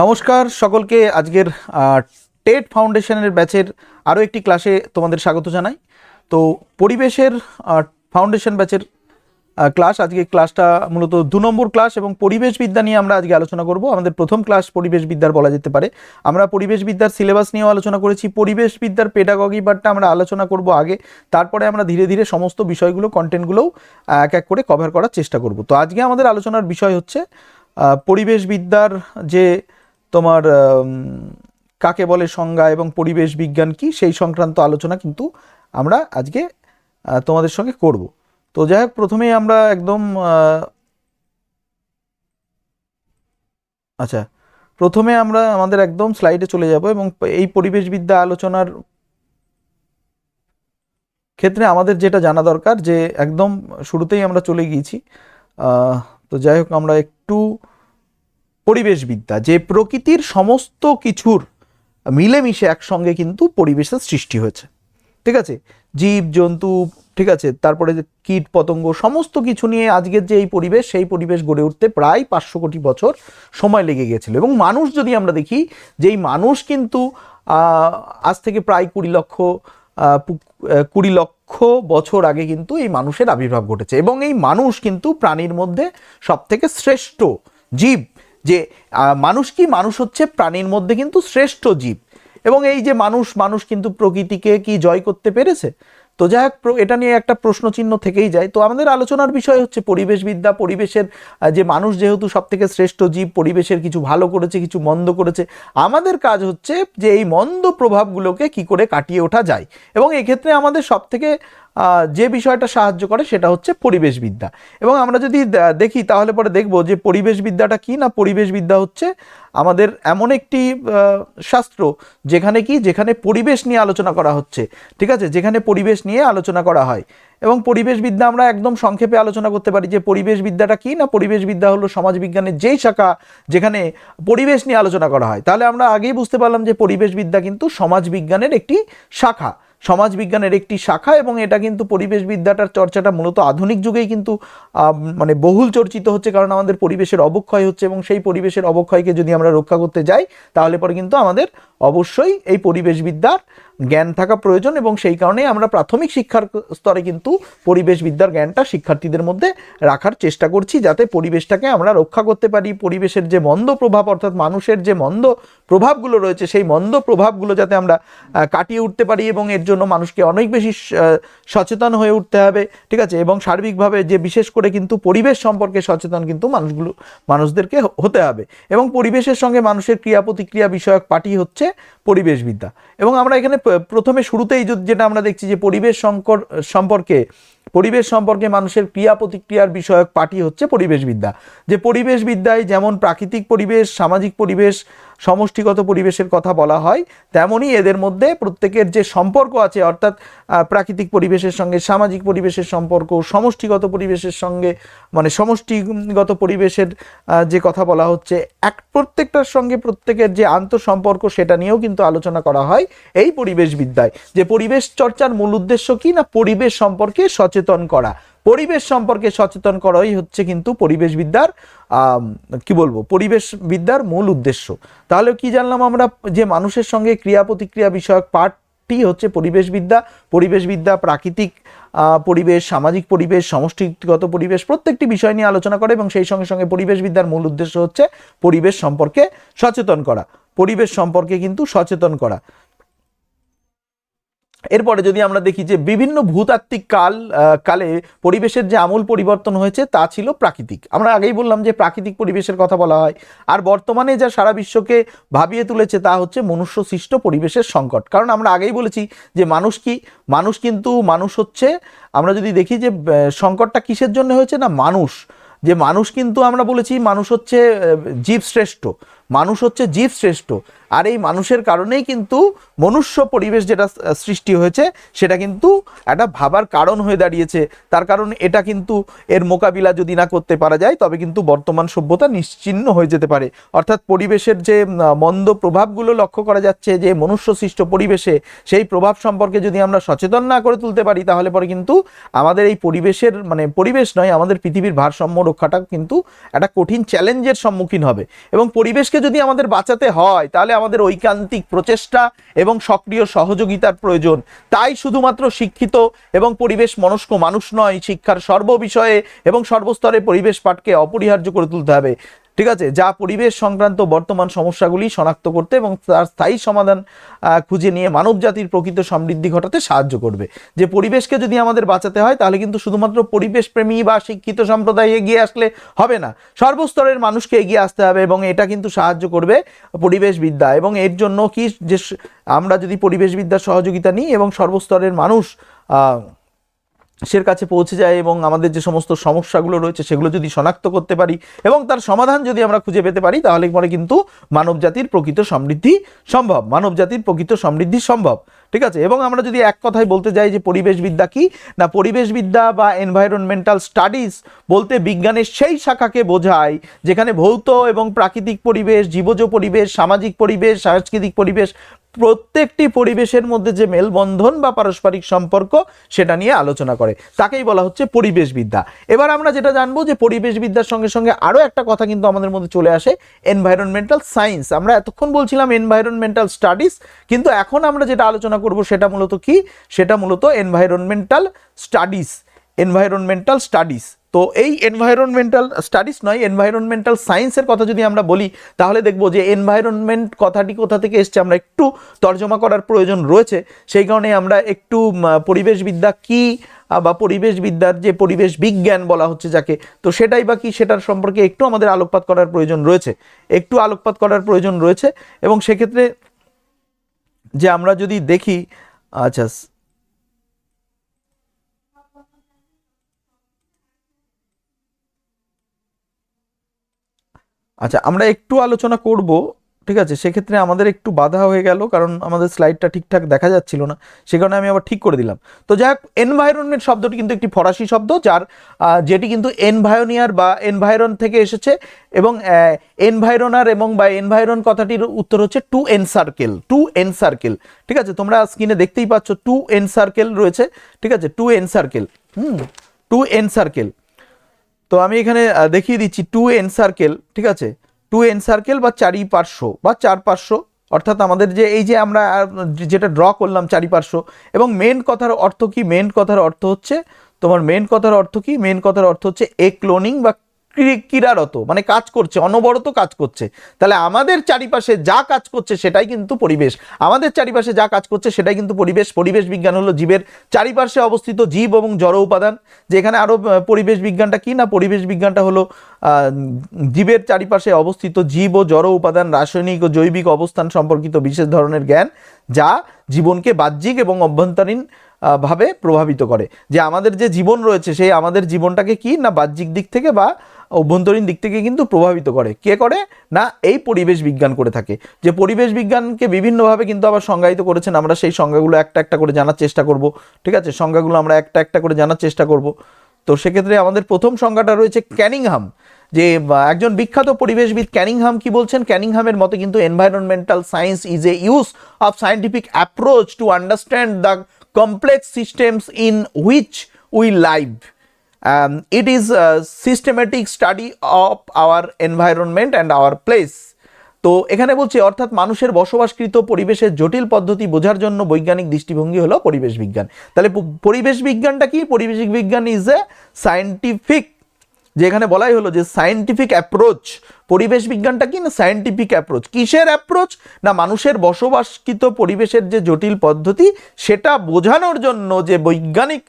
নমস্কার সকলকে। আজকের টেট ফাউন্ডেশনের ব্যাচের আরও একটি ক্লাসে তোমাদের স্বাগত জানাই। তো পরিবেশের ফাউন্ডেশন ব্যাচের ক্লাস, আজকে ক্লাসটা মূলত দু নম্বর ক্লাস এবং পরিবেশবিদ্যা নিয়ে আমরা আজকে আলোচনা করব। আমাদের প্রথম ক্লাস পরিবেশবিদ্যার বলা যেতে পারে। আমরা পরিবেশবিদ্যার সিলেবাস নিয়েও আলোচনা করেছি। পরিবেশবিদ্যার পেডাগগি পার্টটা আমরা আলোচনা করব আগে। তারপরে আমরা ধীরে ধীরে সমস্ত বিষয়গুলো কন্টেন্টগুলোও এক এক করে কভার করার চেষ্টা করব। তো আজকে আমাদের আলোচনার বিষয় হচ্ছে পরিবেশবিদ্যার যে তোমার কাকে বলে সংজ্ঞা এবং পরিবেশ বিজ্ঞান কি সেই সংক্রান্ত আলোচনা কিন্তু আমরা আজকে তোমাদের সঙ্গে করব। তো যাই হোক, প্রথমেই আমরা একদম আচ্ছা প্রথমে আমরা আমাদের একদম স্লাইডে চলে যাব এবং এই পরিবেশবিদ্যা আলোচনার ক্ষেত্রে আমাদের যেটা জানা দরকার যে একদম শুরুতেই আমরা চলে গিয়েছি। তো যাই হোক, আমরা একটু পরিবেশবিদ্যা, যে প্রকৃতির সমস্ত কিছুর মিলেমিশে একসঙ্গে কিন্তু পরিবেশের সৃষ্টি হয়েছে। ঠিক আছে? জীব, জন্তু, ঠিক আছে? তারপরে কীট, পতঙ্গ, সমস্ত কিছু নিয়ে আজকের যে এই পরিবেশ, সেই পরিবেশ গড়ে উঠতে প্রায় পাঁচশো কোটি বছর সময় লেগে গিয়েছিল। এবং মানুষ যদি আমরা দেখি, যে এই মানুষ কিন্তু আজ থেকে প্রায় কুড়ি লক্ষ কুড়ি লক্ষ বছর আগে কিন্তু এই মানুষের আবির্ভাব ঘটেছে। এবং এই মানুষ কিন্তু প্রাণীর মধ্যে সব থেকে শ্রেষ্ঠ জীব। যে মানুষ কি? মানুষ হচ্ছে প্রাণীর মধ্যে কিন্তু শ্রেষ্ঠ জীব। এবং এই যে মানুষ মানুষ কিন্তু প্রকৃতিকে কি জয় করতে পেরেছে? তো যাই হোক এটা নিয়ে একটা প্রশ্নচিহ্ন থেকেই যায়। তো আমাদের আলোচনার বিষয় হচ্ছে পরিবেশবিদ্যা, পরিবেশের যে মানুষ যেহেতু সব থেকে শ্রেষ্ঠ জীব, পরিবেশের কিছু ভালো করেছে, কিছু মন্দ করেছে, আমাদের কাজ হচ্ছে যে এই মন্দ প্রভাবগুলোকে কি করে কাটিয়ে ওঠা যায়। এবং এক্ষেত্রে আমাদের সব থেকে যে বিষয়টা সাহায্য করে সেটা হচ্ছে পরিবেশবিদ্যা। এবং আমরা যদি দেখি তাহলে পরে দেখব যে পরিবেশবিদ্যাটা কি না পরিবেশবিদ্যা হচ্ছে আমাদের এমন একটি শাস্ত্র যেখানে কি যেখানে পরিবেশ নিয়ে আলোচনা করা হচ্ছে, ঠিক আছে? যেখানে পরিবেশ নিয়ে আলোচনা করা হয়। এবং পরিবেশবিদ্যা আমরা একদম সংক্ষেপে আলোচনা করতে পারি যে পরিবেশবিদ্যাটা কি না পরিবেশবিদ্যা হলো সমাজবিজ্ঞানের যেই শাখা যেখানে পরিবেশ নিয়ে আলোচনা করা হয়। তাহলে আমরা আগেই বুঝতে পারলাম যে পরিবেশবিদ্যা কিন্তু সমাজবিজ্ঞানের একটি শাখা। সমাজবিজ্ঞানের একটি শাখা এবং এটা কিন্তু পরিবেশ বিদ্যাটার চর্চাটা মূলত আধুনিক যুগেই কিন্তু মানে বহুল চর্চিত হচ্ছে কারণ আমাদের পরিবেশের অবক্ষয় হচ্ছে এবং সেই পরিবেশের অবক্ষয়কে যদি আমরা রক্ষা করতে যাই, তাহলে পরে কিন্তু আমাদের অবশ্যই এই পরিবেশবিদ্যার জ্ঞান থাকা প্রয়োজন এবং সেই কারণে আমরা প্রাথমিক শিক্ষার স্তরে কিন্তু পরিবেশ বিদ্যার জ্ঞানটা শিক্ষার্থীদের মধ্যে রাখার চেষ্টা করছি যাতে পরিবেশটাকে আমরা রক্ষা করতে পারি, পরিবেশের যে মন্দ প্রভাব অর্থাৎ মানুষের যে মন্দ প্রভাবগুলো রয়েছে, সেই মন্দ প্রভাবগুলো যাতে আমরা কাটিয়ে উঠতে পারি এবং এর জন্য মানুষকে অনেক বেশি সচেতন হয়ে উঠতে হবে, ঠিক আছে? এবং সার্বিকভাবে যে বিশেষ করে কিন্তু পরিবেশ সম্পর্কে সচেতন কিন্তু মানুষগুলো, মানুষদেরকে হতে হবে। এবং পরিবেশের সঙ্গে মানুষের ক্রিয়া প্রতিক্রিয়া বিষয়ক পাঠই হচ্ছে পরিবেশবিদ্যা। এবং আমরা এখানে প্রথমে শুরুতেই যেটা আমরা দেখছি যে পরিবেশ সংকট সম্পর্কে পরিবেশ সম্পর্কে মানুষের ক্রিয়া প্রতিক্রিয়ার বিষয়ক পাঠই হচ্ছে পরিবেশবিদ্যা। যে পরিবেশবিদ্যায় যেমন প্রাকৃতিক পরিবেশ, সামাজিক পরিবেশ, সমষ্টিগত পরিবেশের কথা বলা হয়, তেমনই এদের মধ্যে প্রত্যেকের যে সম্পর্ক আছে, অর্থাৎ প্রাকৃতিক পরিবেশের সঙ্গে, সামাজিক পরিবেশের সম্পর্ক, সমষ্টিগত পরিবেশের সঙ্গে মানে সমষ্টিগত পরিবেশের যে কথা বলা হচ্ছে, এক প্রত্যেকটার সঙ্গে প্রত্যেকের যে আন্তঃসম্পর্ক সেটা নিয়েও কিন্তু আলোচনা করা হয় এই পরিবেশবিদ্যায়। যে পরিবেশ চর্চার মূল উদ্দেশ্য কি না পরিবেশ সম্পর্কে সচেতন করা। পরিবেশ সম্পর্কে সচেতন করাই হচ্ছে কিন্তু পরিবেশবিদ্যার আম, কি বলব পরিবেশবিদ্যার মূল উদ্দেশ্য। তাহলে কি জানলাম আমরা যে মানুষের সঙ্গে ক্রিয়া প্রতিক্রিয়া বিষয়ক পাঠটি হচ্ছে পরিবেশবিদ্যা পরিবেশবিদ্যা প্রাকৃতিক আহ, পরিবেশ সামাজিক পরিবেশ সমষ্টিগত পরিবেশ প্রত্যেকটি বিষয় নিয়ে আলোচনা করে এবং সেই সঙ্গে সঙ্গে পরিবেশবিদ্যার মূল উদ্দেশ্য হচ্ছে পরিবেশ সম্পর্কে সচেতন করা। পরিবেশ সম্পর্কে কিন্তু সচেতন করা। এরপরে যদি আমরা দেখি যে বিভিন্ন ভূতাত্ত্বিক কাল কালে পরিবেশের যে আমূল পরিবর্তন হয়েছে তা ছিল প্রাকৃতিক। আমরা আগেই বললাম যে প্রাকৃতিক পরিবেশের কথা বলা হয়। আর বর্তমানে যা সারা বিশ্বকে ভাবিয়ে তুলেছে তা হচ্ছে মনুষ্য সৃষ্ট পরিবেশের সংকট। কারণ আমরা আগেই বলেছি যে মানুষ কি মানুষ কিন্তু মানুষ হচ্ছে আমরা যদি দেখি যে সংকটটা কিসের জন্য হয়েছে না মানুষ? যে মানুষ কিন্তু আমরা বলেছি মানুষ হচ্ছে আহ, জীব শ্রেষ্ঠ মানুষ হচ্ছে জীব শ্রেষ্ঠ আর এই মানুষের কারণেই কিন্তু মনুষ্য পরিবেশ যেটা সৃষ্টি হয়েছে, সেটা কিন্তু একটা ভাবার কারণ হয়ে দাঁড়িয়েছে। তার কারণ এটা কিন্তু এর মোকাবিলা যদি না করতে পারা যায়, তবে কিন্তু বর্তমান সভ্যতা নিশ্চিহ্ন হয়ে যেতে পারে। অর্থাৎ পরিবেশের যে মন্দ প্রভাবগুলো লক্ষ্য করা যাচ্ছে, যে মনুষ্য সৃষ্ট পরিবেশে সেই প্রভাব সম্পর্কে যদি আমরা সচেতন না করে তুলতে পারি, তাহলে পরে কিন্তু আমাদের এই পরিবেশের মানে পরিবেশ নয়, আমাদের পৃথিবীর ভারসাম্য রক্ষাটা কিন্তু একটা কঠিন চ্যালেঞ্জের সম্মুখীন হবে। এবং পরিবেশকে যদি আমাদের বাঁচাতে হয়, তাহলে আমাদের ঐকান্তিক প্রচেষ্টা এবং সক্রিয় সহযোগিতার প্রয়োজন। তাই শুধুমাত্র শিক্ষিত এবং পরিবেশ মনস্ক মানুষ নয়, শিক্ষার সর্ববিষয়ে এবং সর্বস্তরে পরিবেশ পাঠকে অপরিহার্য করে তুলতে হবে। ঠিক আছে, যা পরিবেশ সংক্রান্ত বর্তমান সমস্যাগুলি শনাক্ত করতে এবং তার স্থায়ী সমাধান খুঁজে নিয়ে মানব জাতির প্রকৃত সমৃদ্ধি ঘটাতে সাহায্য করবে। যে পরিবেশকে যদি আমাদের বাঁচাতে হয়, তাহলে কিন্তু শুধুমাত্র পরিবেশ প্রেমী বা শিক্ষিত সম্প্রদায় এগিয়ে আসলে হবে না। সর্বস্তরের মানুষকে এগিয়ে আসতে হবে এবং এটা কিন্তু সাহায্য করবে পরিবেশবিদ্যা। এবং এর জন্য কি যে আমরা যদি পরিবেশবিদ্যার সহযোগিতা নিই এবং সর্বস্তরের মানুষ সের কাছে পৌঁছে যায় এবং আমাদের যে সমস্ত সমস্যাগুলো রয়েছে সেগুলো যদি শনাক্ত করতে পারি এবং তার সমাধান যদি আমরা খুঁজে পেতে পারি, তাহলে পরে কিন্তু মানব জাতির প্রকৃত সমৃদ্ধি সম্ভব মানব জাতির প্রকৃত সমৃদ্ধি সম্ভব। ঠিক আছে? এবং আমরা যদি এক কথায় বলতে যাই যে পরিবেশবিদ্যা কি? না, পরিবেশবিদ্যা বা এনভায়রনমেন্টাল স্টাডিজ বলতে বিজ্ঞানের সেই শাখাকে বোঝায় যেখানে ভৌত এবং প্রাকৃতিক পরিবেশ, জীবজ পরিবেশ, সামাজিক পরিবেশ, সাংস্কৃতিক পরিবেশ প্রত্যেকটি পরিবেশের মধ্যে যে মেলবন্ধন বা পারস্পরিক সম্পর্ক, সেটা নিয়ে আলোচনা করে। তাকেই বলা হচ্ছে পরিবেশবিদ্যা। এবার আমরা যেটা জানব যে পরিবেশবিদ্যার সঙ্গে সঙ্গে আরও একটা কথা কিন্তু আমাদের মধ্যে চলে আসে এনভায়রনমেন্টাল সায়েন্স আমরা এতক্ষণ বলছিলাম এনভায়রনমেন্টাল স্টাডিজ কিন্তু এখন আমরা যেটা আলোচনা করব সেটা মূলত কি? সেটা মূলত এনভায়রনমেন্টাল স্টাডিজ এনভায়রনমেন্টাল স্টাডিজ তো এই এনভায়রনমেন্টাল স্টাডিজ নয় এনভায়রনমেন্টাল সায়েন্সের কথা যদি আমরা বলি, তাহলে দেখব যে এনভায়রনমেন্ট কথাটি কোথা থেকে এসছে, আমরা একটু তর্জমা করার প্রয়োজন রয়েছে। সেই কারণে আমরা একটু পরিবেশবিদ্যা কি বা পরিবেশবিদ্যার যে পরিবেশ বিজ্ঞান বলা হচ্ছে যাকে, তো সেটাই বা কি, সেটার সম্পর্কে একটু আমাদের আলোকপাত করার প্রয়োজন রয়েছে। একটু আলোকপাত করার প্রয়োজন রয়েছে এবং সেক্ষেত্রে যে আমরা যদি দেখি আচ্ছা আচ্ছা আমরা একটু আলোচনা করব, ঠিক আছে? সেক্ষেত্রে আমাদের একটু বাধা হয়ে গেল, কারণ আমাদের স্লাইডটা ঠিকঠাক দেখা যাচ্ছিল না, সে কারণে আমি আবার ঠিক করে দিলাম। তো যাই হোক এনভায়রনমেন্ট শব্দটি কিন্তু একটি ফরাসি শব্দ, যার যেটি কিন্তু এনভায়োনিয়ার বা এনভায়রন থেকে এসেছে, এবং এনভায়রনার এবং বা এনভায়রন কথাটির উত্তর হচ্ছে two N circle two N circle ঠিক আছে? তোমরা স্ক্রিনে দেখতেই পাচ্ছ টু এন সার্কেল রয়েছে, ঠিক আছে? Two N circle hmm two N circle তো আমি এখানে দেখিয়ে দিচ্ছি টু এন সার্কেল ঠিক আছে? টু এন সার্কেল বা চারিপার্শ্ব বা চার পার্শ্ব, অর্থাৎ আমাদের যে, এই যে আমরা যেটা ড্র করলাম চারিপার্শ্ব এবং মেন কথার অর্থ কি? মেন কথার অর্থ হচ্ছে, তোমার মেন কথার অর্থ কি? মেন কথার অর্থ হচ্ছে এ ক্লোনিং বা ক্রীড়ারত মানে কাজ করছে, অনবরত কাজ করছে। তাহলে আমাদের চারিপাশে যা কাজ করছে সেটাই কিন্তু পরিবেশ। আমাদের চারিপাশে যা কাজ করছে সেটাই কিন্তু পরিবেশ। পরিবেশ বিজ্ঞান হলো জীবের চারিপাশে অবস্থিত জীব এবং জড় উপাদান, যেখানে আরও পরিবেশ বিজ্ঞানটা কি না? পরিবেশ বিজ্ঞানটা হলো জীবের চারিপাশে অবস্থিত জীব ও জড় উপাদান, রাসায়নিক ও জৈবিক অবস্থান সম্পর্কিত বিশেষ ধরনের জ্ঞান, যা জীবনকে বাহ্যিক এবং অভ্যন্তরীণ ভাবে প্রভাবিত করে। যে আমাদের যে জীবন রয়েছে, সেই আমাদের জীবনটাকে কি না বাহ্যিক দিক থেকে বা অভ্যন্তরীণ দিক থেকে কিন্তু প্রভাবিত করে। কে করে? না, এই পরিবেশ বিজ্ঞান করে থাকে। যে পরিবেশ বিজ্ঞানকে বিভিন্নভাবে কিন্তু আবার সংজ্ঞায়িত করেছেন, আমরা সেই সংজ্ঞাগুলো একটা একটা করে জানার চেষ্টা করব। ঠিক আছে? সংজ্ঞাগুলো আমরা একটা একটা করে জানার চেষ্টা করব। তো সেক্ষেত্রে আমাদের প্রথম সংজ্ঞাটা রয়েছে ক্যানিংহাম। যে একজন বিখ্যাত পরিবেশবিদ ক্যানিংহাম কি বলছেন? ক্যানিংহামের মতে কিন্তু environmental science is a use of scientific approach to understand the complex systems in which we live um, it is a systematic study of our environment and our place. তো এখানে বলছি অর্থাৎ মানুষের বসবাসকৃত পরিবেশের জটিল পদ্ধতি বোঝার জন্য বৈজ্ঞানিক দৃষ্টিভঙ্গি হলো পরিবেশ বিজ্ঞান। তাহলে পরিবেশ বিজ্ঞানটা কি? পরিবেশ বিজ্ঞান ইজ এ সায়েন্টিফিক যে এখানে বলাই হলো যে সায়েন্টিফিক অ্যাপ্রোচ পরিবেশ বিজ্ঞানটা কি না সায়েন্টিফিক অ্যাপ্রোচ কিসের অ্যাপ্রোচ না মানুষের বসবাসকৃত পরিবেশের যে জটিল পদ্ধতি সেটা বোঝানোর জন্য যে বৈজ্ঞানিক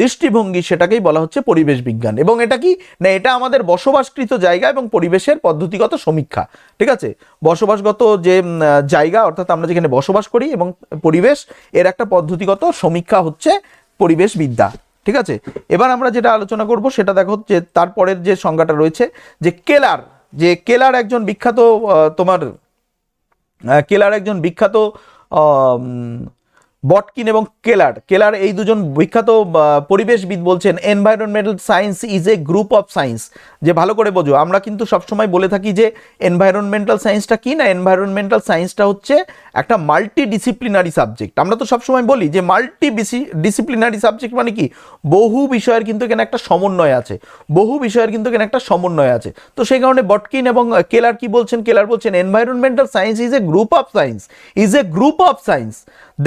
দৃষ্টিভঙ্গি সেটাকেই বলা হচ্ছে পরিবেশ বিজ্ঞান। এবং এটা কি? না, এটা আমাদের বসবাসকৃত জায়গা এবং পরিবেশের পদ্ধতিগত সমীক্ষা। ঠিক আছে? বসবাসগত যে জায়গা, অর্থাৎ আমরা যেখানে বসবাস করি এবং পরিবেশ, এর একটা পদ্ধতিগত সমীক্ষা হচ্ছে পরিবেশ বিদ্যা ঠিক আছে? এবার আমরা যেটা আলোচনা করব, সেটা দেখো যে, তারপরের যে সংজ্ঞাটা রয়েছে, যে কেলার যে কেলার একজন বিখ্যাত তোমার কেলার একজন বিখ্যাত বটকিন এবং কেলার। কেলার এই দুজন বিখ্যাত পরিবেশবিদ বলছেন environmental science is a group of science যে ভালো করে বোঝো, আমরা কিন্তু সবসময় বলে থাকি যে এনভায়রনমেন্টাল সায়েন্সটা কি না? এনভায়রনমেন্টাল সায়েন্সটা হচ্ছে একটা মাল্টি ডিসিপ্লিনারি সাবজেক্ট আমরা তো সবসময় বলি যে মাল্টি ডিসিপ্লিনারি সাবজেক্ট মানে কি? বহু বিষয়ের কিন্তু এখানে একটা সমন্বয় আছে। বহু বিষয়ের কিন্তু এখানে একটা সমন্বয় আছে। তো সেই কারণে বটকিন এবং কেলার কি বলছেন? কেলার বলছেন environmental science is a group of science is a group of science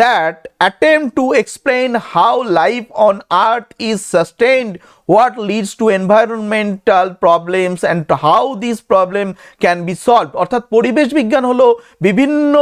that attempt to explain how life on earth is sustained, what leads to environmental problems, and how these problems can be solved. অর্থাৎ পরিবেশ বিজ্ঞান হলো বিভিন্ন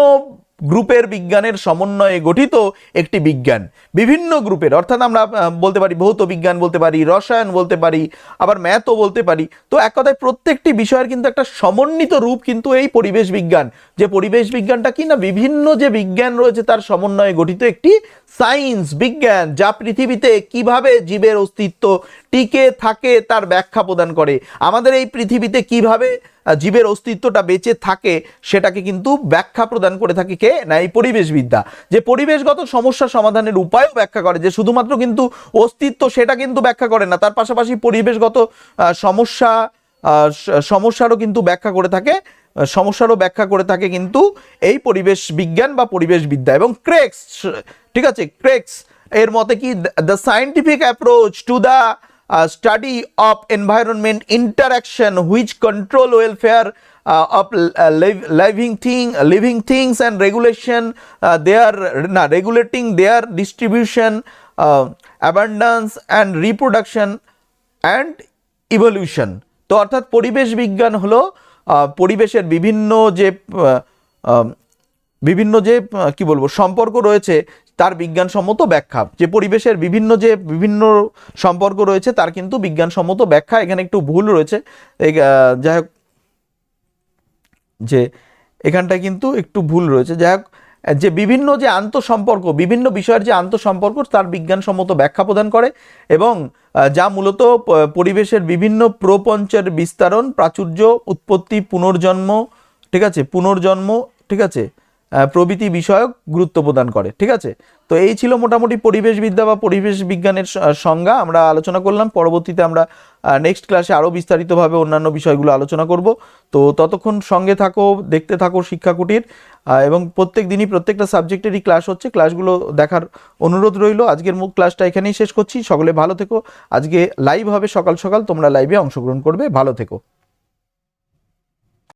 গ্রুপের বিজ্ঞানের সমন্বয়ে গঠিত একটি বিজ্ঞান। বিভিন্ন গ্রুপের, অর্থাৎ আমরা বলতে পারি ভৌত বিজ্ঞান বলতে পারি, রসায়ন বলতে পারি, আবার ম্যাথও বলতে পারি। তো এক কথায় প্রত্যেকটি বিষয়ের কিন্তু একটা সমন্বিত রূপ কিন্তু এই পরিবেশ বিজ্ঞান। যে পরিবেশ বিজ্ঞানটা কি না, বিভিন্ন যে বিজ্ঞান রয়েছে তার সমন্বয়ে গঠিত একটি সায়েন্স বিজ্ঞান, যা পৃথিবীতে কীভাবে জীবের অস্তিত্ব টিকে থাকে তার ব্যাখ্যা প্রদান করে। আমাদের এই পৃথিবীতে কীভাবে জীবের অস্তিত্বটা বেঁচে থাকে, সেটাকে কিন্তু ব্যাখ্যা প্রদান করে থাকে কে? না, এই পরিবেশবিদ্যা। যে পরিবেশগত সমস্যা সমাধানের উপায়ও ব্যাখ্যা করে, যে শুধুমাত্র কিন্তু অস্তিত্ব সেটা কিন্তু ব্যাখ্যা করে না, তার পাশাপাশি পরিবেশগত সমস্যা সমস্যারও কিন্তু ব্যাখ্যা করে থাকে সমস্যারও ব্যাখ্যা করে থাকে কিন্তু এই পরিবেশ বিজ্ঞান বা পরিবেশবিদ্যা। এবং ক্রেক্স ঠিক আছে ক্রেক্স এর মতে কি the scientific approach to the study of environment interaction which control welfare of living thing living things and regulation their না regulating their distribution abundance and reproduction and evolution তো অর্থাৎ পরিবেশ বিজ্ঞান হল পরিবেশের বিভিন্ন যে বিভিন্ন যে কি বলব, সম্পর্ক রয়েছে তার বিজ্ঞানসম্মত ব্যাখ্যা। যে পরিবেশের বিভিন্ন যে বিভিন্ন সম্পর্ক রয়েছে, তার কিন্তু বিজ্ঞানসম্মত ব্যাখ্যা। এখানে একটু ভুল রয়েছে। যাই হোক, যে এখানটায় কিন্তু একটু ভুল রয়েছে। যাই হোক, যে বিভিন্ন যে আন্তঃসম্পর্ক, বিভিন্ন বিষয়ের যে আন্তঃসম্পর্ক, তার বিজ্ঞানসম্মত ব্যাখ্যা প্রদান করে এবং যা মূলত পরিবেশের বিভিন্ন প্রপঞ্চের বিস্তারণ, প্রাচুর্য, উৎপত্তি, পুনর্জন্ম, ঠিক আছে? পুনর্জন্ম, ঠিক আছে? প্রভৃতি বিষয়ক গুরুত্ব প্রদান করে, ঠিক আছে? তো এই ছিল মোটামুটি পরিবেশবিদ্যা বা পরিবেশ বিজ্ঞানের সংজ্ঞা। আমরা আলোচনা করলাম, পরবর্তীতে আমরা নেক্সট ক্লাসে আরও বিস্তারিতভাবে অন্যান্য বিষয়গুলো আলোচনা করব। তো ততক্ষণ সঙ্গে থাকো, দেখতে থাকো শিক্ষা কুটির এবং প্রত্যেক দিনই প্রত্যেকটা সাবজেক্টেরই ক্লাস হচ্ছে। ক্লাসগুলো দেখার অনুরোধ রইল। আজকের মুখ ক্লাসটা এখানেই শেষ করছি। সকলে ভালো থেকো। আজকে লাইভ হবে সকাল সকাল। তোমরা লাইভে অংশগ্রহণ করবে। ভালো থেকো।